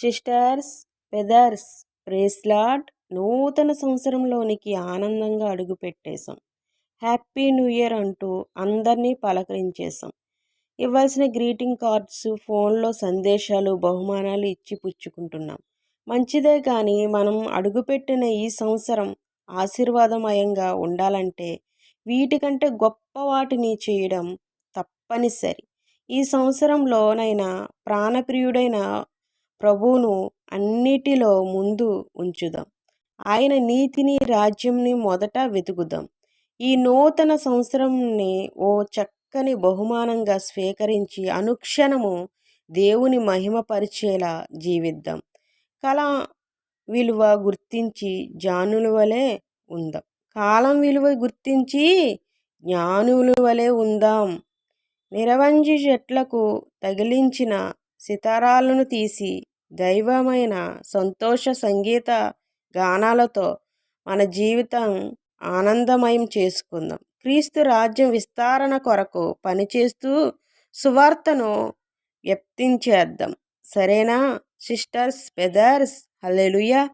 Sisters పెదర్స్ ప్రేస్లాడ్ నూతన సంవత్సరంలోనికి ఆనందంగా అడుగుపెట్టేశాం. Happy new year అంటూ అందరినీ పలకరించేశాం. ఇవ్వాల్సిన గ్రీటింగ్ కార్డ్స్ ఫోన్లో సందేశాలు బహుమానాలు ఇచ్చి పుచ్చుకుంటున్నాం. మంచిదే కానీ మనం అడుగుపెట్టిన ఈ సంవత్సరం ఆశీర్వాదమయంగా ఉండాలంటే వీటికంటే గొప్ప వాటిని చేయడం తప్పనిసరి. ఈ సంవత్సరంలోనైనా ప్రాణప్రియుడైన ప్రభువును అన్నిటిలో ముందు ఉంచుదాం. ఆయన నీతిని రాజ్యంని మొదట వెతుకుదాం. ఈ నూతన సంవత్సరంని ఓ చక్కని బహుమానంగా స్వీకరించి అనుక్షణము దేవుని మహిమపరిచేలా జీవిద్దాం. కళ విలువ గుర్తించి జానుల వలె ఉందాం. కాలం విలువ గుర్తించి జ్ఞానుల వలె ఉందాం. నిరవంజి చెట్లకు తగిలించిన సితారాలను తీసి దైవమైన సంతోష సంగీత గానాలతో మన జీవితం ఆనందమయం చేసుకుందాం. క్రీస్తు రాజ్యం విస్తరణ కొరకు పనిచేస్తూ సువార్తను వ్యక్తించేద్దాం. సరేనా సిస్టర్స్ బ్రదర్స్ హల్లెలూయా.